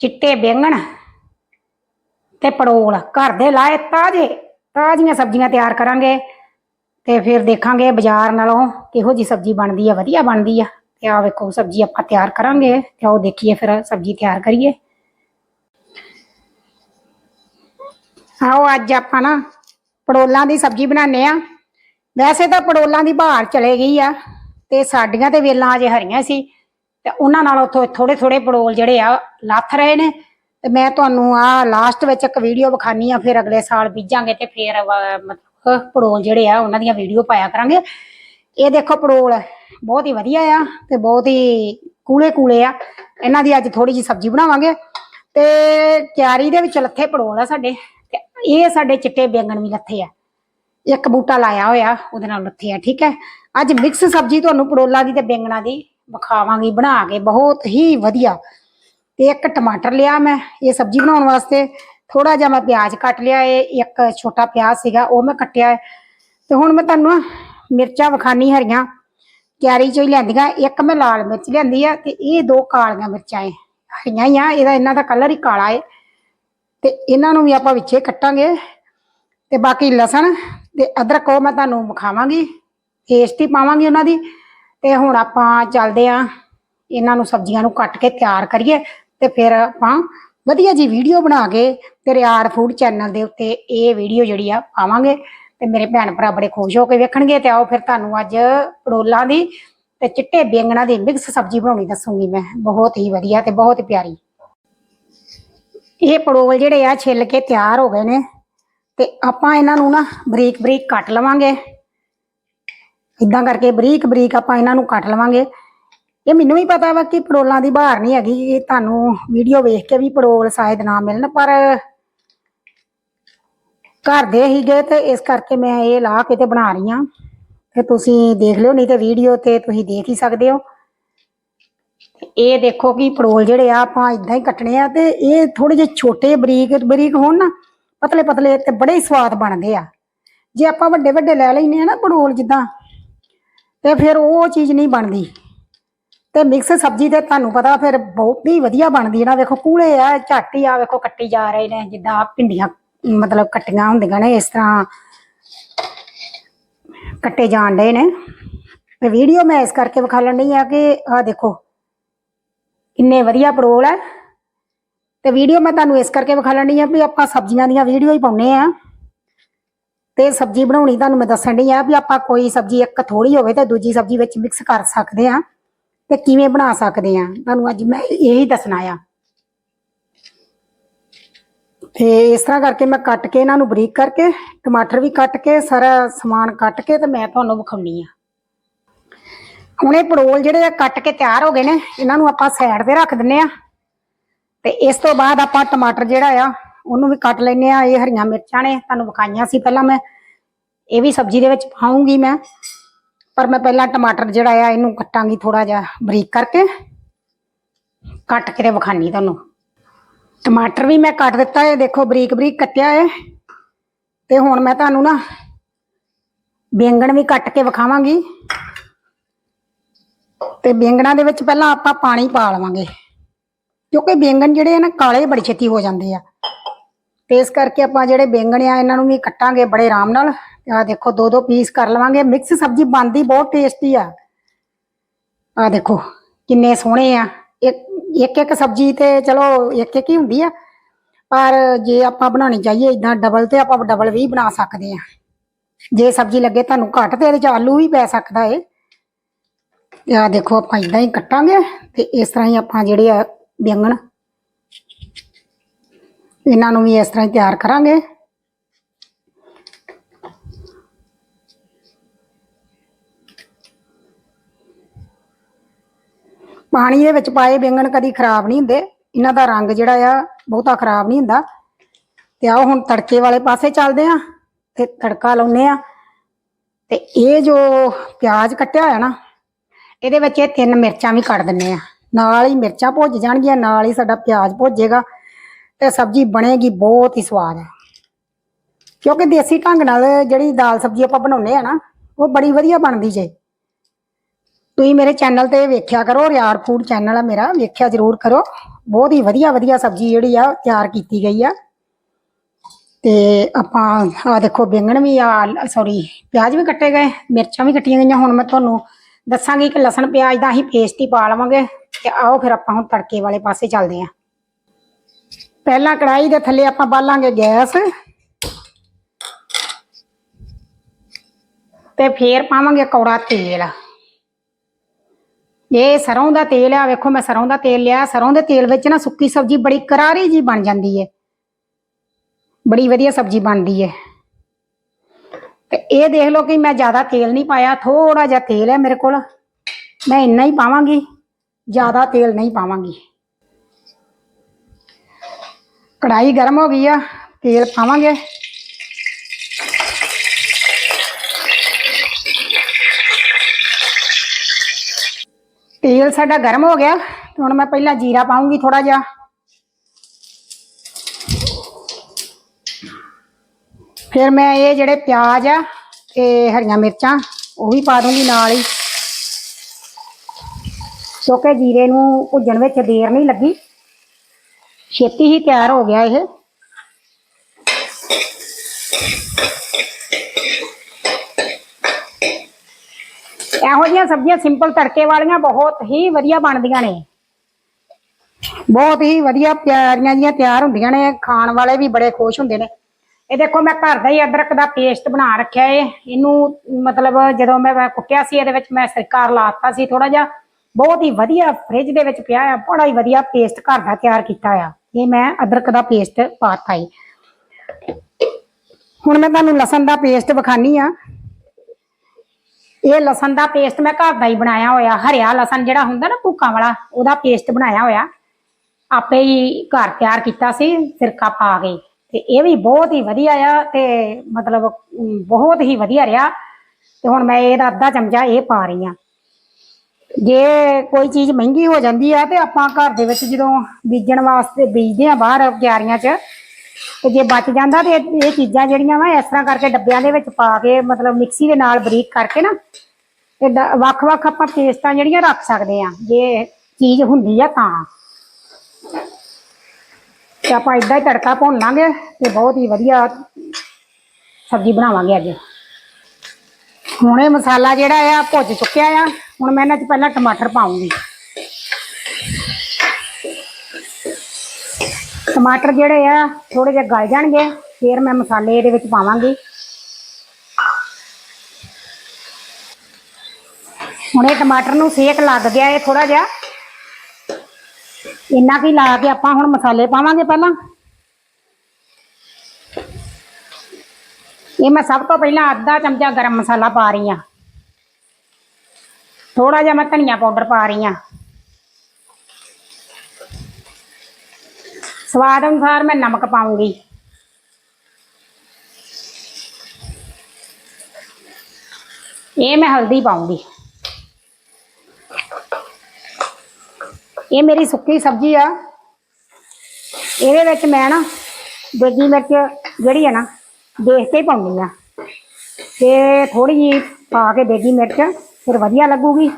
ਚਿੱਟੇ ਬੈਂਗਣ ਤੇ ਪੜੋਲ, ਘਰ ਦੇ ਲਾਏ ਤਾਜ਼ੇ, ਤਾਜ਼ੀਆਂ ਸਬਜ਼ੀਆਂ ਤਿਆਰ ਕਰਾਂਗੇ ਤੇ ਫਿਰ ਦੇਖਾਂਗੇ ਬਾਜ਼ਾਰ ਨਾਲੋਂ ਕਿਹੋ ਜੀ ਸਬਜ਼ੀ ਬਣਦੀ ਆ, ਵਧੀਆ ਬਣਦੀ ਆ ਤੇ ਆ ਵੇਖੋ ਸਬਜ਼ੀ ਆਪਾਂ ਤਿਆਰ ਕਰਾਂਗੇ ਤੇ ਆਓ ਦੇਖੀਏ ਫਿਰ ਸਬਜ਼ੀ ਤਿਆਰ ਕਰੀਏ। ਆਓ ਅੱਜ ਆਪਾਂ ਨਾ ਪੜੋਲਾਂ ਦੀ ਸਬਜ਼ੀ ਬਣਾਉਂਦੇ ਆ। ਵੈਸੇ ਤਾਂ ਪੜੋਲਾਂ ਦੀ ਬਹਾਰ ਚਲੇ ਗਈ ਆ ਤੇ ਸਾਡੀਆਂ ਤੇ ਵੇਲਾਂ ਅਜੇ ਹਰੀਆਂ ਸੀ। ਤੇ ਉਹਨਾਂ ਨਾਲ ਉੱਥੋਂ ਥੋੜੇ ਥੋੜੇ ਪੜੋਲ ਜਿਹੜੇ ਆ ਲੱਥ ਰਹੇ ਨੇ। ਤੇ ਮੈਂ ਤੁਹਾਨੂੰ ਆ ਲਾਸਟ ਵਿੱਚ ਇੱਕ ਵੀਡੀਓ ਵਿਖਾਨੀ ਆ, ਫਿਰ ਅਗਲੇ ਸਾਲ ਬੀਜਾਂਗੇ ਤੇ ਫਿਰ ਮਤਲਬ ਪੜੋਲ ਜਿਹੜੇ ਆ ਉਹਨਾਂ ਦੀਆਂ ਵੀਡੀਓ ਪਾਇਆ ਕਰਾਂਗੇ। ਇਹ ਦੇਖੋ ਪੜੋਲ, ਬਹੁਤ ਹੀ ਵਧੀਆ ਆ ਤੇ ਬਹੁਤ ਹੀ ਕੂਲੇ ਕੂਲੇ ਆ। ਇਹਨਾਂ ਦੀ ਅੱਜ ਥੋੜੀ ਜੀ ਸਬਜ਼ੀ ਬਣਾਵਾਂਗੇ ਤੇ ਕਿਆਰੀ ਦੇ ਵਿੱਚ ਲੱਥੇ ਪੜੋਲ ਆ ਸਾਡੇ ਤੇ ਇਹ ਸਾਡੇ ਚਿੱਟੇ ਬੈਂਗਣ ਵੀ ਲੱਥੇ ਆ। ਇੱਕ ਬੂਟਾ ਲਾਇਆ ਹੋਇਆ, ਉਹਦੇ ਨਾਲ ਲੱਥੇ ਆ, ਠੀਕ ਹੈ। ਅੱਜ ਮਿਕਸ ਸਬਜ਼ੀ ਤੁਹਾਨੂੰ ਪੜੋਲਾ ਦੀ ਤੇ ਬੈਂਗਣਾ ਦੀ ਵਿਖਾਵਾਂਗੀ, ਬਣਾ ਕੇ, ਬਹੁਤ ਹੀ ਵਧੀਆ। ਤੇ ਇੱਕ ਟਮਾਟਰ ਲਿਆ ਮੈਂ, ਇਹ ਸਬਜ਼ੀ ਬਣਾਉਣ ਵਾਸਤੇ। ਥੋੜਾ ਜਿਹਾ ਮੈਂ ਪਿਆਜ਼ ਕੱਟ ਲਿਆ, ਇਹ ਇੱਕ ਛੋਟਾ ਪਿਆਜ਼ ਸੀਗਾ, ਉਹ ਮੈਂ ਕੱਟਿਆ ਹੈ। ਤੇ ਹੁਣ ਮੈਂ ਤੁਹਾਨੂੰ ਮਿਰਚਾਂ ਵਿਖਾਨੀ ਹਰੀਆਂ। ਕਿਆਰੀ ਚੋਂ ਹੀ ਲੈਂਦੀਆਂ ਇੱਕ ਮੈਂ ਲਾਲ ਮਿਰਚ ਲਿਆਂਦੀ ਆ, ਤੇ ਇਹ ਦੋ ਕਾਲੀਆਂ ਮਿਰਚਾਂ ਏ ਹਰੀਆਂ ਹੀ ਆ, ਇਹਦਾ ਇਹਨਾਂ ਦਾ ਕਲਰ ਹੀ ਕਾਲਾ ਏ ਤੇ ਇਹਨਾਂ ਨੂੰ ਵੀ ਆਪਾਂ ਵਿੱਚੇ ਕੱਟਾਂਗੇ। ਤੇ ਬਾਕੀ ਲਸਣ ਤੇ ਅਦਰਕ ਉਹ ਮੈਂ ਤੁਹਾਨੂੰ ਵਿਖਾਵਾਂਗੀ। ਪੇਸਟ ਹੀ ਪਾਵਾਂਗੀ ਉਹਨਾਂ ਦੀ। ਤੇ ਹੁਣ ਆਪਾਂ ਚੱਲਦੇ ਆਂ, ਇਹਨਾਂ ਨੂੰ ਸਬਜ਼ੀਆਂ ਨੂੰ ਕੱਟ ਕੇ ਤਿਆਰ ਕਰੀਏ ਤੇ ਫਿਰ ਆਪਾਂ ਵਧੀਆ ਜੀ ਵੀਡੀਓ ਬਣਾ ਕੇ ਤੇ ਰਿਆੜ ਫੂਡ ਚੈਨਲ ਦੇ ਉੱਤੇ ਇਹ ਵੀਡੀਓ ਜਿਹੜੀ ਆ ਪਾਵਾਂਗੇ ਤੇ ਮੇਰੇ ਭੈਣ ਭਰਾ ਬੜੇ ਖੁਸ਼ ਹੋ ਕੇ ਵੇਖਣਗੇ ਤੇ ਆਓ ਫਿਰ ਤੁਹਾਨੂੰ ਅੱਜ ਪੜੋਲਾਂ ਦੀ ਤੇ ਚਿੱਟੇ ਬੈਂਗਣਾ ਦੀ ਮਿਕਸ ਸਬਜ਼ੀ ਬਣਾਉਣੀ ਦੱਸੂਗੀ ਮੈਂ। ਬਹੁਤ ਹੀ ਵਧੀਆ ਤੇ ਬਹੁਤ ਪਿਆਰੀ। ਇਹ ਪੜੋਲ ਜਿਹੜੇ ਆ ਛਿੱਲ ਕੇ ਤਿਆਰ ਹੋ ਗਏ ਨੇ ਤੇ ਆਪਾਂ ਇਹਨਾਂ ਨੂੰ ਨਾ ਬਰੀਕ ਬਰੀਕ ਕੱਟ ਲਵਾਂਗੇ। ਇਦਾਂ ਕਰਕੇ ਬਰੀਕ ਬਰੀਕ ਆਪਾਂ ਇਹਨਾਂ ਨੂੰ ਕੱਟ ਲਵਾਂਗੇ। ਇਹ ਮੈਨੂੰ ਵੀ ਪਤਾ ਵਾ ਕਿ ਪੜੋਲਾਂ ਦੀ ਬਹਾਰ ਨਹੀਂ ਹੈਗੀ, ਇਹ ਤੁਹਾਨੂੰ ਵੀਡੀਓ ਵੇਖ ਕੇ ਵੀ ਪੜੋਲ ਸ਼ਾਇਦ ਨਾ ਮਿਲਣ, ਪਰ ਘਰ ਦੇ ਹੀ ਗਏ ਤੇ ਇਸ ਕਰਕੇ ਮੈਂ ਇਹ ਲਾ ਕੇ ਤੇ ਬਣਾ ਰਹੀ ਹਾਂ। ਤੇ ਤੁਸੀਂ ਦੇਖ ਲਿਓ, ਨਹੀਂ ਤੇ ਵੀਡੀਓ ਤੇ ਤੁਸੀਂ ਦੇਖ ਹੀ ਸਕਦੇ ਹੋ। ਇਹ ਦੇਖੋ ਕਿ ਪੜੋਲ ਜਿਹੜੇ ਆ, ਆਪਾਂ ਇਦਾਂ ਹੀ ਕੱਟਣੇ ਆ ਤੇ ਇਹ ਥੋੜੇ ਜਿਹੇ ਛੋਟੇ ਬਰੀਕ ਬਰੀਕ ਹੋਣ ਨਾ ਪਤਲੇ ਪਤਲੇ ਤੇ ਬੜੇ ਹੀ ਸਵਾਦ ਬਣਦੇ ਆ। ਜੇ ਆਪਾਂ ਵੱਡੇ ਵੱਡੇ ਲੈ ਲੈਨੇ ਆ ਨਾ ਪੜੋਲ ਜਿੱਦਾਂ ਤੇ ਫਿਰ ਉਹ ਚੀਜ਼ ਨਹੀਂ ਬਣਦੀ। ਤੇ ਮਿਕਸ ਸਬਜ਼ੀ ਤੇ ਤੁਹਾਨੂੰ ਪਤਾ ਫਿਰ ਬਹੁਤ ਹੀ ਵਧੀਆ ਬਣਦੀ ਹੈ ਨਾ। ਵੇਖੋ ਕੂਲੇ ਆ, ਝੱਟ ਹੀ ਆ, ਵੇਖੋ ਕੱਟੀ ਜਾ ਰਹੇ ਨੇ, ਜਿੱਦਾਂ ਭਿੰਡੀਆਂ, ਮਤਲਬ ਕੱਟੀਆਂ ਹੁੰਦੀਆਂ ਨੇ, ਇਸ ਤਰ੍ਹਾਂ ਕੱਟੇ ਜਾਣ ਡਏ ਨੇ। ਤੇ ਵੀਡੀਓ ਮੈਂ ਇਸ ਕਰਕੇ ਵਿਖਾ ਲੈਣੀ ਆ ਕਿ ਆਹ ਦੇਖੋ, ਕਿੰਨੇ ਵਧੀਆ ਪਰੋਲ ਹੈ। ਤੇ ਵੀਡੀਓ ਮੈਂ ਤੁਹਾਨੂੰ ਇਸ ਕਰਕੇ ਵਿਖਾ ਲੈਣੀ ਆ ਵੀ ਆਪਾਂ ਸਬਜ਼ੀਆਂ ਦੀਆਂ ਵੀਡੀਓ ਹੀ ਪਾਉਨੇ ਆ। ਤੇ ਸਬਜ਼ੀ ਬਣਾਉਣੀ ਤੁਹਾਨੂੰ ਮੈਂ ਦੱਸਣ ਡਈ ਆ ਵੀ ਆਪਾਂ ਕੋਈ ਸਬਜ਼ੀ ਇੱਕ ਥੋੜੀ ਹੋਵੇ ਤੇ ਦੂਜੀ ਸਬਜ਼ੀ ਵਿੱਚ ਮਿਕਸ ਕਰ ਸਕਦੇ ਆ ਤੇ ਕਿਵੇਂ ਬਣਾ ਸਕਦੇ ਆ। ਤੁਹਾਨੂੰ ਅੱਜ ਮੈਂ ਇਹੀ ਦੱਸਣਾ ਆ। ਤੇ ਇਸ ਤਰ੍ਹਾਂ ਕਰਕੇ ਮੈਂ ਕੱਟ ਕੇ ਇਹਨਾਂ ਨੂੰ ਬਰੀਕ ਕਰਕੇ, ਟਮਾਟਰ ਵੀ ਕੱਟ ਕੇ, ਸਾਰਾ ਸਮਾਨ ਕੱਟ ਕੇ ਤੇ ਮੈਂ ਤੁਹਾਨੂੰ ਵਿਖਾਉਣੀ ਆ। ਹੁਣ ਇਹ ਪੜੋਲ ਜਿਹੜੇ ਆ ਕੱਟ ਕੇ ਤਿਆਰ ਹੋ ਗਏ ਨੇ, ਇਹਨਾਂ ਨੂੰ ਆਪਾਂ ਸਾਈਡ ਤੇ ਰੱਖ ਦਿੰਨੇ ਆ। ਤੇ ਇਸ ਤੋਂ ਬਾਅਦ ਆਪਾਂ ਟਮਾਟਰ ਜਿਹੜਾ ਆ ਉਹਨੂੰ ਵੀ ਕੱਟ ਲੈਨੇ ਆ, ਇਹ ਹਰੀਆਂ ਮਿਰਚਾਂ ਨੇ, ਤੁਹਾਨੂੰ ਵਿਖਾਈਆਂ ਸੀ ਪਹਿਲਾਂ ਮੈਂ। ਇਹ ਵੀ ਸਬਜ਼ੀ ਦੇ ਵਿੱਚ ਪਾਉਂਗੀ ਮੈਂ। ਪਰ ਮੈਂ ਪਹਿਲਾਂ ਟਮਾਟਰ ਜਿਹੜਾ ਆ, ਇਹਨੂੰ ਕੱਟਾਂਗੀ ਥੋੜਾ ਜਿਹਾ ਬਰੀਕ ਕਰਕੇ। ਕੱਟ ਕੇ ਤੇ ਵਿਖਾਨੀ ਤੁਹਾਨੂੰ। ਟਮਾਟਰ ਵੀ ਮੈਂ ਕੱਟ ਦਿੱਤਾ ਹੈ ਦੇਖੋ ਬਰੀਕ ਬਰੀਕ ਕੱਟਿਆ ਹੈ ਤੇ ਹੁਣ ਮੈਂ ਤੁਹਾਨੂੰ ਨਾ ਬੈਂਗਣ ਵੀ ਕੱਟ ਕੇ ਵਿਖਾਵਾਂਗੀ। ਤੇ ਬੈਂਗਣਾਂ ਦੇ ਵਿੱਚ ਪਹਿਲਾਂ ਆਪਾਂ ਪਾਣੀ ਪਾ ਲਵਾਂਗੇ। ਕਿਉਂਕਿ ਬੈਂਗਣ ਜਿਹੜੇ ਆ ਨਾ, ਕਾਲੇ ਬੜੀ ਛੇਤੀ ਹੋ ਜਾਂਦੇ ਆ। ਤੇ ਇਸ ਕਰਕੇ ਆਪਾਂ ਜਿਹੜੇ ਬੈਂਗਣ ਆ, ਇਹਨਾਂ ਨੂੰ ਵੀ ਕੱਟਾਂਗੇ ਬੜੇ ਆਰਾਮ ਨਾਲ। ਆ ਦੇਖੋ ਦੋ ਦੋ ਪੀਸ ਕਰ ਲਵਾਂਗੇ। ਮਿਕਸ ਸਬਜ਼ੀ ਬਣਦੀ, ਬਹੁਤ ਟੇਸਟੀ ਆ। ਆ ਦੇਖੋ, ਕਿੰਨੇ ਸੋਹਣੇ ਆ। ਇੱਕ ਇੱਕ ਸਬਜ਼ੀ ਤੇ ਚਲੋ ਇੱਕ ਇੱਕ ਹੀ ਹੁੰਦੀ ਆ। ਪਰ ਜੇ ਆਪਾਂ ਬਣਾਉਣੀ ਚਾਹੀਏ ਇਦਾਂ ਡਬਲ ਤੇ ਆਪਾਂ ਡਬਲ ਵੀ ਬਣਾ ਸਕਦੇ ਆ। ਜੇ ਸਬਜ਼ੀ ਲੱਗੇ ਤੁਹਾਨੂੰ ਘੱਟ ਤੇ ਇਹਦੇ ਚ ਆਲੂ ਵੀ ਪੈ ਸਕਦਾ ਏ। ਆ ਦੇਖੋ, ਆਪਾਂ ਇਦਾਂ ਹੀ ਕੱਟਾਂਗੇ। ਤੇ ਇਸ ਤਰ੍ਹਾਂ ਹੀ ਆਪਾਂ ਜਿਹੜੇ ਆ ਬੈਂਗਣ ਇਹਨਾਂ ਨੂੰ ਵੀ ਇਸ ਤਰ੍ਹਾਂ ਹੀ ਤਿਆਰ ਕਰਾਂਗੇ। ਪਾਣੀ ਦੇ ਵਿੱਚ ਪਾਏ ਬੈਂਗਣ ਕਦੀ ਖਰਾਬ ਨਹੀਂ ਹੁੰਦੇ। ਇਹਨਾਂ ਦਾ ਰੰਗ ਜਿਹੜਾ ਆ, ਬਹੁਤਾ ਖਰਾਬ ਨਹੀਂ ਹੁੰਦਾ। ਤੇ ਆਓ ਹੁਣ ਤੜਕੇ ਵਾਲੇ ਪਾਸੇ ਚੱਲਦੇ ਆ ਤੇ ਤੜਕਾ ਲਾਉਨੇ ਆ। ਤੇ ਇਹ ਜੋ ਪਿਆਜ਼ ਕੱਟਿਆ ਹੋਇਆ ਨਾ, ਇਹਦੇ ਵਿੱਚ ਇਹ ਤਿੰਨ ਮਿਰਚਾਂ ਵੀ ਕੱਟ ਦਿੰਨੇ ਆ। ਨਾਲ ਹੀ ਮਿਰਚਾਂ ਭੁੱਜ ਜਾਣਗੀਆਂ, ਨਾਲ ਹੀ ਸਾਡਾ ਪਿਆਜ਼ ਭੁੱਜੇਗਾ। ਤੇ ਸਬਜ਼ੀ ਬਣੇਗੀ, ਬਹੁਤ ਹੀ ਸਵਾਦ ਹੈ। ਕਿਉਂਕਿ ਦੇਸੀ ਢੰਗ ਨਾਲ ਜਿਹੜੀ ਦਾਲ ਸਬਜ਼ੀ ਆਪਾਂ ਬਣਾਉਨੇ ਆ ਨਾ, ਉਹ ਬੜੀ ਵਧੀਆ ਬਣਦੀ ਜੇ। ਤੁਸੀਂ ਮੇਰੇ ਚੈਨਲ ਤੇ ਵੇਖਿਆ ਕਰੋ, ਰਿਆੜ ਫੂਡ ਚੈਨਲ ਆ ਮੇਰਾ, ਵੇਖਿਆ ਜ਼ਰੂਰ ਕਰੋ। ਬਹੁਤ ਹੀ ਵਧੀਆ ਵਧੀਆ ਸਬਜ਼ੀ ਜਿਹੜੀ ਆ, ਤਿਆਰ ਕੀਤੀ ਗਈ ਆ। ਤੇ ਆਪਾਂ, ਆ ਦੇਖੋ ਬੈਂਗਣ ਵੀ ਆ ਸੌਰੀ ਪਿਆਜ਼ ਵੀ ਕੱਟੇ ਗਏ, ਮਿਰਚਾਂ ਵੀ ਕੱਟੀਆਂ ਗਈਆਂ। ਹੁਣ ਮੈਂ ਤੁਹਾਨੂੰ ਦੱਸਾਂਗੀ ਕਿ ਲਸਣ, ਪਿਆਜ਼ ਦਾ ਅਸੀਂ ਪੇਸਟ ਹੀ ਪਾ ਲਵਾਂਗੇ। ਤੇ ਆਓ ਫਿਰ ਆਪਾਂ ਹੁਣ ਤੜਕੇ ਵਾਲੇ ਪਾਸੇ ਚੱਲਦੇ ਆਂ ਪਹਿਲਾਂ ਕੜਾਈ ਦੇ ਥੱਲੇ ਆਪਾਂ ਬਾਲਾਂਗੇ ਗੈਸ। ਤੇ ਫੇਰ ਪਾਵਾਂਗੇ ਕੌੜਾ ਤੇਲ। ਇਹ ਸਰੋਂ ਦਾ ਤੇਲ ਆ, ਵੇਖੋ ਮੈਂ ਸਰੋਂ ਦਾ ਤੇਲ ਲਿਆ। ਸਰੋਂ ਦੇ ਤੇਲ ਵਿੱਚ ਨਾ ਸੁੱਕੀ ਸਬਜ਼ੀ ਬੜੀ ਕਰਾਰੀ ਜੀ ਬਣ ਜਾਂਦੀ ਹੈ ਬੜੀ ਵਧੀਆ ਸਬਜ਼ੀ ਬਣਦੀ ਹੈ ਤੇ ਇਹ ਦੇਖ ਲਓ ਕਿ ਮੈਂ ਜ਼ਿਆਦਾ ਤੇਲ ਨਹੀਂ ਪਾਇਆ ਥੋੜਾ ਜਿਹਾ ਤੇਲ ਹੈ ਮੇਰੇ ਕੋਲ। ਮੈਂ ਇੰਨਾ ਹੀ ਪਾਵਾਂਗੀ, ਜ਼ਿਆਦਾ ਤੇਲ ਨਹੀਂ ਪਾਵਾਂਗੀ। ਕੜਾਈ ਗਰਮ ਹੋ ਗਈ ਆ, ਤੇਲ ਪਾਵਾਂਗੇ। ਤੇਲ ਸਾਡਾ ਗਰਮ ਹੋ ਗਿਆ, ਤੇ ਹੁਣ ਮੈਂ ਪਹਿਲਾਂ ਜੀਰਾ ਪਾਉਂਗੀ ਥੋੜਾ ਜਿਹਾ। ਫਿਰ ਮੈਂ ਇਹ ਜਿਹੜੇ ਪਿਆਜ਼ ਆ ਤੇ ਹਰੀਆਂ ਮਿਰਚਾਂ, ਉਹ ਵੀ ਪਾ ਦੂੰਗੀ ਨਾਲ ਹੀ। ਕਿਉਂਕਿ ਜੀਰੇ ਨੂੰ ਭੁੱਜਣ ਵਿੱਚ ਦੇਰ ਨਹੀਂ ਲੱਗੀ। ਛੇਤੀ ਹੀ ਤਿਆਰ ਹੋ ਗਿਆ ਇਹ। ਇਹੋ ਜਿਹੀਆਂ ਸਬਜ਼ੀਆਂ ਸਿੰਪਲ ਤੜਕੇ ਵਾਲੀਆਂ ਬਹੁਤ ਹੀ ਵਧੀਆ ਬਣਦੀਆਂ ਨੇ। ਬਹੁਤ ਹੀ ਵਧੀਆ ਪਿਆਰੀਆਂ ਜੀਆਂ ਤਿਆਰ ਹੁੰਦੀਆਂ ਨੇ, ਖਾਣ ਵਾਲੇ ਵੀ ਬੜੇ ਖੁਸ਼ ਹੁੰਦੇ ਨੇ। ਇਹ ਦੇਖੋ ਮੈਂ ਘਰ ਦਾ ਹੀ ਅਦਰਕ ਦਾ ਪੇਸਟ ਬਣਾ ਰੱਖਿਆ ਏ। ਇਹਨੂੰ ਮਤਲਬ ਜਦੋਂ ਮੈਂ ਕੁੱਟਿਆ ਸੀ, ਇਹਦੇ ਵਿੱਚ ਮੈਂ ਸਰਕਾਰ ਲਾਤਾ ਸੀ ਥੋੜਾ ਜਿਹਾ। ਬਹੁਤ ਹੀ ਵਧੀਆ ਫ੍ਰਿਜ ਦੇ ਵਿੱਚ ਪਿਆ ਆ, ਬੜਾ ਹੀ ਵਧੀਆ ਪੇਸਟ ਘਰ ਦਾ ਤਿਆਰ ਕੀਤਾ ਆ। ਇਹ ਮੈਂ ਅਦਰਕ ਦਾ ਪੇਸਟ ਪਾਤਾ ਈ ਹੁਣ ਮੈਂ ਤੁਹਾਨੂੰ ਲਸਣ ਦਾ ਪੇਸਟ ਵਿਖਾਨੀ ਆ। ਇਹ ਲਸਣ ਦਾ ਪੇਸਟ ਮੈਂ ਘਰ ਦਾ ਹੀ ਬਣਾਇਆ ਹੋਇਆ, ਹਰਿਆ ਲਸਣ ਜਿਹੜਾ ਹੁੰਦਾ ਨਾ ਭੂਕਾਂ ਵਾਲਾ, ਉਹਦਾ ਪੇਸਟ ਬਣਾਇਆ ਹੋਇਆ। ਆਪੇ ਹੀ ਘਰ ਤਿਆਰ ਕੀਤਾ ਸੀ, ਸਿਰਕਾ ਪਾ ਕੇ। ਤੇ ਇਹ ਵੀ ਬਹੁਤ ਹੀ ਵਧੀਆ ਆ ਤੇ ਮਤਲਬ ਬਹੁਤ ਹੀ ਵਧੀਆ ਰਿਹਾ। ਤੇ ਹੁਣ ਮੈਂ ਇਹਦਾ ਅੱਧਾ ਚਮਚਾ ਇਹ ਪਾ ਰਹੀ ਆ। ਜੇ ਕੋਈ ਚੀਜ਼ ਮਹਿੰਗੀ ਹੋ ਜਾਂਦੀ ਆ ਤੇ ਆਪਾਂ ਘਰ ਦੇ ਵਿੱਚ ਜਦੋਂ ਬੀਜਣ ਵਾਸਤੇ ਬੀਜਦੇ ਆ ਬਾਹਰ ਕਿਆਰੀਆਂ 'ਚ, ਤੇ ਜੇ ਬਚ ਜਾਂਦਾ ਤੇ ਇਹ ਚੀਜ਼ਾਂ ਜਿਹੜੀਆਂ ਵਾ ਇਸ ਤਰ੍ਹਾਂ ਕਰਕੇ ਡੱਬਿਆਂ ਦੇ ਵਿੱਚ ਪਾ ਕੇ ਮਤਲਬ ਮਿਕਸੀ ਦੇ ਨਾਲ ਬਰੀਕ ਕਰਕੇ ਨਾ, ਤੇ ਡ- ਵੱਖ-ਵੱਖ ਆਪਾਂ ਪੇਸਟਾਂ ਜਿਹੜੀਆਂ ਰੱਖ ਸਕਦੇ ਆ, ਜੇ ਚੀਜ਼ ਹੁੰਦੀ ਆ ਤਾਂ। ਤੇ ਆਪਾਂ ਇਦਾਂ ਹੀ ਤੜਕਾ ਭੁੰਨ ਲਾਂਗੇ ਤੇ ਬਹੁਤ ਹੀ ਵਧੀਆ ਸਬਜ਼ੀ ਬਣਾਵਾਂਗੇ ਅੱਜ। ਹੁਣ ਇਹ ਮਸਾਲਾ ਜਿਹੜਾ ਆ ਭੁੱਜ ਚੁੱਕਿਆ ਆ। ਹੁਣ ਮੈਂ ਇਹਨਾਂ 'ਚ ਪਹਿਲਾਂ ਟਮਾਟਰ ਪਾਉਂਗੀ। ਟਮਾਟਰ ਜਿਹੜੇ ਆ ਥੋੜੇ ਜਿਹਾ ਗਲ ਜਾਣਗੇ, ਫਿਰ ਮੈਂ ਮਸਾਲੇ ਇਹਦੇ ਵਿੱਚ ਪਾਵਾਂਗੀ। ਹੁਣ ਇਹ ਟਮਾਟਰ ਨੂੰ ਸੇਕ ਲੱਗ ਗਿਆ ਇਹ ਥੋੜਾ ਜਿਹਾ। ਇੰਨਾ ਕੀ ਲਾ ਕੇ ਆਪਾਂ ਹੁਣ ਮਸਾਲੇ ਪਾਵਾਂਗੇ ਪਹਿਲਾਂ। ਇਹ ਮੈਂ ਸਭ ਤੋਂ ਪਹਿਲਾਂ ਅੱਧਾ ਚਮਚਾ ਗਰਮ ਮਸਾਲਾ ਪਾ ਰਹੀ ਆ ਥੋੜਾ ਜਿਹਾ ਮੈਂ ਧਨੀਆ ਪਾਊਡਰ ਪਾ ਰਹੀ ਆ ਸਵਾਦ ਅਨੁਸਾਰ ਮੈਂ ਨਮਕ ਪਾਉਂਗੀ ਇਹ ਮੈਂ ਹਲਦੀ ਪਾਉਂਗੀ ਇਹ ਮੇਰੀ ਸੁੱਕੀ ਸਬਜ਼ੀ ਆ। ਇਹਦੇ ਵਿੱਚ ਮੈਂ ਨਾ ਦੇਗੀ ਮਿਰਚ ਜਿਹੜੀ ਹੈ ਨਾ ਦੇਖ ਕੇ ਹੀ ਪਾਉਣੀ ਆ। ਤੇ ਥੋੜੀ ਜਿਹੀ ਪਾ ਕੇ ਦੇਗੀ ਮਿਰਚ। ਫਿਰ ਵਧੀਆ ਲੱਗੂਗੀ।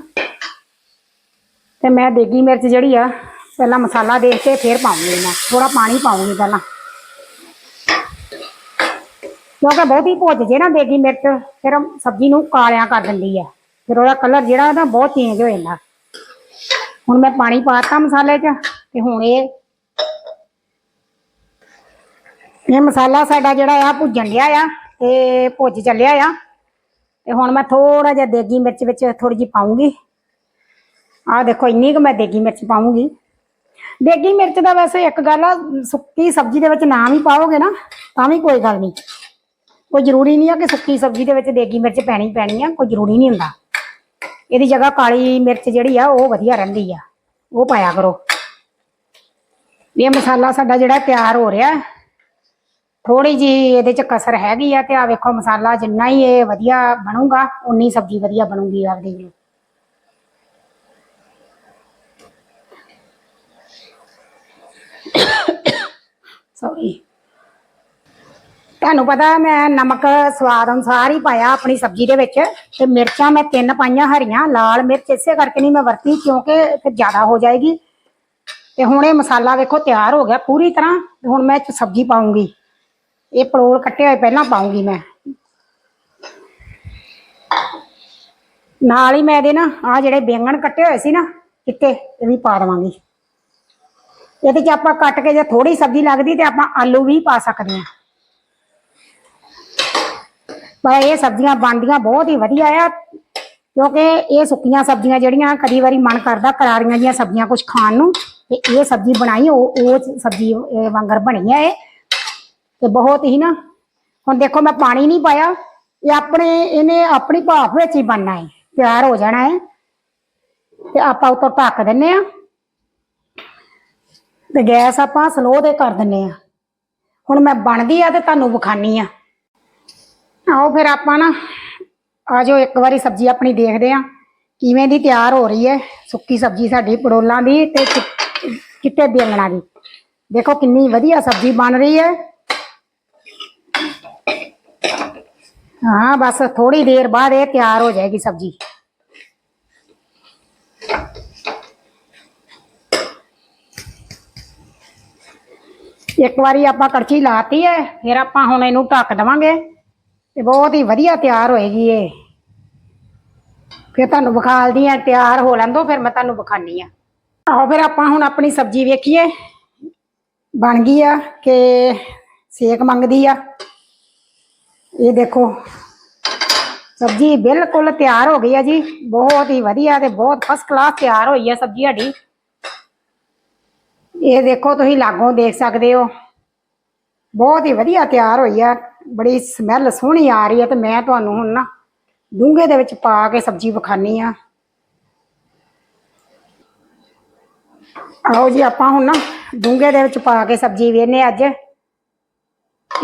ਤੇ ਮੈਂ ਦੇਗੀ ਮਿਰਚ ਜਿਹੜੀ ਆ, ਪਹਿਲਾਂ ਮਸਾਲਾ ਦੇਖ ਕੇ ਫਿਰ ਪਾਉਂਗੀ ਮੈਂ। ਥੋੜਾ ਪਾਣੀ ਪਾਉਂਗੀ ਪਹਿਲਾਂ। ਕਿਉਂਕਿ ਬਹੁਤੀ ਭੁੱਜ ਜੇ ਨਾ ਦੇਗੀ ਮਿਰਚ, ਫਿਰ ਸਬਜ਼ੀ ਨੂੰ ਕਾਲਿਆਂ ਕਰ ਦਿੰਦੀ ਹੈ ਫਿਰ ਉਹਦਾ ਕਲਰ ਜਿਹੜਾ ਨਾ ਬਹੁਤ ਚੇਂਜ ਹੋ ਜਾਂਦਾ। ਹੁਣ ਮੈਂ ਪਾਣੀ ਪਾਤਾ ਮਸਾਲੇ 'ਚ, ਤੇ ਹੁਣ ਇਹ ਇਹ ਮਸਾਲਾ ਸਾਡਾ ਜਿਹੜਾ ਆ ਭੁੱਜਣ ਡਿਆ ਆ, ਤੇ ਭੁੱਜ ਚੱਲਿਆ ਆ। ਤੇ ਹੁਣ ਮੈਂ ਥੋੜਾ ਜਿਹਾ ਦੇਗੀ ਮਿਰਚ ਵਿੱਚ ਥੋੜੀ ਜਿਹੀ ਪਾਉਂਗੀ। ਆਹ ਦੇਖੋ, ਇੰਨੀ ਕੁ ਮੈਂ ਦੇਗੀ ਮਿਰਚ ਪਾਉਂਗੀ। ਦੇਗੀ ਮਿਰਚ ਦਾ ਵੈਸੇ ਇੱਕ ਗੱਲ ਆ, ਸੁੱਕੀ ਸਬਜ਼ੀ ਦੇ ਵਿੱਚ ਨਾ ਵੀ ਪਾਓਗੇ ਨਾ, ਤਾਂ ਵੀ ਕੋਈ ਗੱਲ ਨਹੀਂ। ਕੋਈ ਜ਼ਰੂਰੀ ਨਹੀਂ ਆ ਕਿ ਸੁੱਕੀ ਸਬਜ਼ੀ ਦੇ ਵਿੱਚ ਦੇਗੀ ਮਿਰਚ ਪੈਣੀ ਪੈਣੀ ਆ, ਕੋਈ ਜ਼ਰੂਰੀ ਨਹੀਂ ਹੁੰਦਾ। ਇਹਦੀ ਜਗ੍ਹਾ ਕਾਲੀ ਮਿਰਚ ਜਿਹੜੀ ਆ, ਉਹ ਵਧੀਆ ਰਹਿੰਦੀ ਆ। ਉਹ ਪਾਇਆ ਕਰੋ। ਇਹ ਮਸਾਲਾ ਸਾਡਾ ਜਿਹੜਾ ਤਿਆਰ ਹੋ ਰਿਹਾ। ਥੋੜੀ ਜੀ ਇਹਦੇ ਚ ਕਸਰ ਹੈਗੀ ਆ ਤੇ ਆ ਵੇਖੋ ਮਸਾਲਾ ਜਿੰਨਾ ਹੀ ਇਹ ਵਧੀਆ ਬਣੂਗਾ ਉਨੀ ਸਬਜ਼ੀ ਵਧੀਆ ਬਣੂਗੀ ਆਪ ਦੇਖ ਲਓ ਸੌਰੀ ਤੁਹਾਨੂੰ ਪਤਾ ਮੈਂ ਨਮਕ ਸਵਾਦ ਅਨੁਸਾਰ ਹੀ ਪਾਇਆ ਆਪਣੀ ਸਬਜ਼ੀ ਦੇ ਵਿੱਚ, ਤੇ ਮਿਰਚਾਂ ਮੈਂ ਤਿੰਨ ਪਾਈਆਂ ਹਰੀਆਂ, ਲਾਲ ਮਿਰਚ ਇਸੇ ਕਰਕੇ ਨਹੀਂ ਮੈਂ ਵਰਤੀ ਕਿਉਂਕਿ ਫਿਰ ਜ਼ਿਆਦਾ ਹੋ ਜਾਏਗੀ। ਤੇ ਹੁਣ ਇਹ ਮਸਾਲਾ ਵੇਖੋ ਤਿਆਰ ਹੋ ਗਿਆ ਪੂਰੀ ਤਰ੍ਹਾਂ ਹੁਣ ਮੈਂ ਇਹ 'ਚ ਸਬਜ਼ੀ ਪਾਉਂਗੀ ਇਹ ਪਰੋਲ ਕੱਟੇ ਹੋਏ ਪਹਿਲਾਂ ਪਾਉਂਗੀ ਮੈਂ। ਨਾਲ ਹੀ ਮੈਂ ਇਹਦੇ ਨਾ ਆ ਜਿਹੜੇ ਬੈਂਗਣ ਕੱਟੇ ਹੋਏ ਸੀ ਨਾ, ਚਿੱਟੇ, ਇਹ ਵੀ ਪਾ ਦੇਵਾਂਗੀ। ਇਹਦੇ ਚ ਆਪਾਂ ਕੱਟ ਕੇ ਜੇ ਥੋੜੀ ਸਬਜ਼ੀ ਲੱਗਦੀ ਤੇ ਆਪਾਂ ਆਲੂ ਵੀ ਪਾ ਸਕਦੇ ਹਾਂ। ਪਰ ਇਹ ਸਬਜ਼ੀਆਂ ਬਣਦੀਆਂ ਬਹੁਤ ਹੀ ਵਧੀਆ ਆ, ਕਿਉਂਕਿ ਇਹ ਸੁੱਕੀਆਂ ਸਬਜ਼ੀਆਂ ਜਿਹੜੀਆਂ, ਕਦੀ ਵਾਰੀ ਮਨ ਕਰਦਾ ਕਰਾਰੀਆਂ ਜੀਆਂ ਸਬਜ਼ੀਆਂ ਕੁਝ ਖਾਣ ਨੂੰ, ਤੇ ਇਹ ਸਬਜ਼ੀ ਬਣਾਈ, ਉਹ ਉਹ ਸਬਜ਼ੀ ਵਾਂਗਰ ਬਣੀ ਹੈ ਇਹ। ਤੇ ਬਹੁਤ ਹੀ ਨਾ, ਹੁਣ ਦੇਖੋ ਮੈਂ ਪਾਣੀ ਨਹੀਂ ਪਾਇਆ, ਇਹ ਆਪਣੇ, ਇਹਨੇ ਆਪਣੀ ਭਾਫ ਵਿੱਚ ਹੀ ਬਣਨਾ ਹੈ, ਤਿਆਰ ਹੋ ਜਾਣਾ ਹੈ। ਤੇ ਆਪਾਂ ਉੱਤੋਂ ਢੱਕ ਦਿੰਨੇ ਆ ਤੇ ਗੈਸ ਆਪਾਂ ਸਲੋ ਤੇ ਕਰ ਦਿੰਨੇ ਆ ਹੁਣ ਮੈਂ ਬਣਦੀ ਆ ਤੇ ਤੁਹਾਨੂੰ ਵਿਖਾਨੀ ਆ। ਆਓ ਫਿਰ ਆਪਾਂ ਨਾ ਆ ਜਾਓ ਇੱਕ ਵਾਰੀ ਸਬਜ਼ੀ ਆਪਣੀ ਦੇਖਦੇ ਆ ਕਿਵੇਂ ਦੀ ਤਿਆਰ ਹੋ ਰਹੀ ਹੈ, ਸੁੱਕੀ ਸਬਜ਼ੀ ਸਾਡੀ ਪੜੋਲਾਂ ਦੀ ਤੇ ਚਿੱਟੇ ਬੈਂਗਣਾ ਦੀ। ਦੇਖੋ ਕਿੰਨੀ ਵਧੀਆ ਸਬਜ਼ੀ ਬਣ ਰਹੀ ਹੈ। ਹਾਂ, ਬਸ ਥੋੜੀ ਦੇਰ ਬਾਅਦ ਇਹ ਤਿਆਰ ਹੋ ਜਾਏਗੀ ਸਬਜ਼ੀ। ਇੱਕ ਵਾਰੀ ਆਪਾਂ ਕੜਛੀ ਲਾਤੀ ਹੈ ਫਿਰ ਆਪਾਂ ਹੁਣ ਇਹਨੂੰ ਢੱਕ ਦਵਾਂਗੇ ਤੇ ਬਹੁਤ ਹੀ ਵਧੀਆ ਤਿਆਰ ਹੋਏਗੀ ਇਹ। ਫਿਰ ਤੁਹਾਨੂੰ ਵਿਖਾਲਦੀ ਆ, ਤਿਆਰ ਹੋ ਲੈਂਦੋ, ਫਿਰ ਮੈਂ ਤੁਹਾਨੂੰ ਵਿਖਾਨੀ ਆ। ਆਹੋ, ਫਿਰ ਆਪਾਂ ਹੁਣ ਆਪਣੀ ਸਬਜ਼ੀ ਵੇਖੀਏ। ਬਣ ਗਈ ਆ ਕਿ ਸੇਕ ਮੰਗਦੀ ਆ? ਇਹ ਦੇਖੋ, ਸਬਜ਼ੀ ਬਿਲਕੁਲ ਤਿਆਰ ਹੋ ਗਈ ਹੈ ਜੀ। ਬਹੁਤ ਹੀ ਵਧੀਆ ਤੇ ਬਹੁਤ ਫਸਟ ਕਲਾਸ ਤਿਆਰ ਹੋਈ ਹੈ ਸਬਜ਼ੀ ਸਾਡੀ। ਇਹ ਦੇਖੋ, ਤੁਸੀਂ ਲਾਗੋਂ ਦੇਖ ਸਕਦੇ ਹੋ। ਬਹੁਤ ਹੀ ਵਧੀਆ ਤਿਆਰ ਹੋਈ ਆ। ਬੜੀ ਸਮੈਲ ਸੋਹਣੀ ਆ ਰਹੀ ਹੈ ਤੇ ਮੈਂ ਤੁਹਾਨੂੰ ਹੁਣ ਨਾ ਡੂੰਘੇ ਦੇ ਵਿੱਚ ਪਾ ਕੇ ਸਬਜ਼ੀ ਵਿਖਾਨੀ ਆ। ਆਓ ਜੀ, ਆਪਾਂ ਹੁਣ ਨਾ ਡੂੰਘੇ ਦੇ ਵਿੱਚ ਪਾ ਕੇ ਸਬਜ਼ੀ ਵੇਨੇ ਅੱਜ।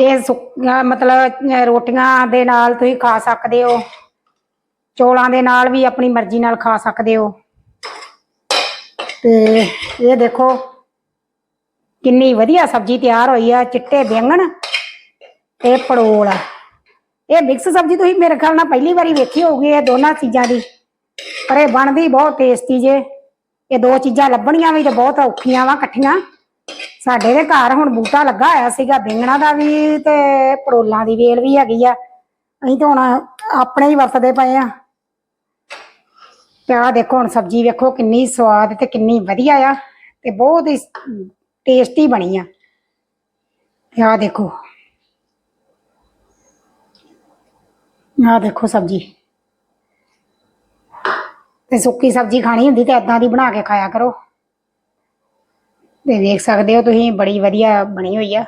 ਇਹ ਸੁੱਕੀਆਂ, ਮਤਲਬ ਰੋਟੀਆਂ ਦੇ ਨਾਲ ਤੁਸੀਂ ਖਾ ਸਕਦੇ ਹੋ। ਚੋਲਾਂ ਦੇ ਨਾਲ ਵੀ ਆਪਣੀ ਮਰਜ਼ੀ ਨਾਲ ਖਾ ਸਕਦੇ ਹੋ। ਤੇ ਇਹ ਦੇਖੋ, ਕਿੰਨੀ ਵਧੀਆ ਸਬਜ਼ੀ ਤਿਆਰ ਹੋਈ ਆ, ਚਿੱਟੇ ਬੈਂਗਣ ਤੇ ਪੜੋਲ ਇਹ ਮਿਕਸ ਸਬਜ਼ੀ ਤੁਸੀਂ ਮੇਰੇ ਖਿਆਲ ਨਾਲ ਪਹਿਲੀ ਵਾਰੀ ਵੇਖੀ ਹੋਊਗੀ ਇਹ ਦੋਨਾਂ ਚੀਜ਼ਾਂ ਦੀ। ਪਰ ਇਹ ਬਣਦੀ ਬਹੁਤ ਟੇਸਟੀ ਜੇ। ਇਹ ਦੋ ਚੀਜ਼ਾਂ ਲੱਭਣੀਆਂ ਵੀ ਤੇ ਬਹੁਤ ਔਖੀਆਂ ਵਾ ਇਕੱਠੀਆਂ। ਸਾਡੇ ਦੇ ਘਰ ਹੁਣ ਬੂਟਾ ਲੱਗਾ ਹੋਇਆ ਸੀਗਾ, ਬੈਂਗਣਾ ਦਾ ਵੀ ਤੇ ਪੜੋਲਾਂ ਦੀ ਵੇਲ ਵੀ ਹੈਗੀ ਆ। ਅਸੀਂ ਤਾਂ ਹੁਣ ਆਪਣੇ ਹੀ ਵਰਤਦੇ ਪਏ ਆ। ਤੇ ਆਹ ਦੇਖੋ ਹੁਣ ਸਬਜ਼ੀ ਵੇਖੋ ਕਿੰਨੀ ਸਵਾਦ ਤੇ ਕਿੰਨੀ ਵਧੀਆ ਆ ਤੇ ਬਹੁਤ ਹੀ ਟੇਸਟੀ ਬਣੀ ਆ। ਤੇ ਆਹ ਦੇਖੋ। ਆਹ ਦੇਖੋ ਸਬਜ਼ੀ। ਤੇ ਸੁੱਕੀ ਸਬਜ਼ੀ ਖਾਣੀ ਹੁੰਦੀ ਤੇ ਏਦਾਂ ਦੀ ਬਣਾ ਕੇ ਖਾਇਆ ਕਰੋ। ਤੇ ਦੇਖ ਸਕਦੇ ਹੋ ਤੁਸੀਂ ਬੜੀ ਵਧੀਆ ਬਣੀ ਹੋਈ ਆ।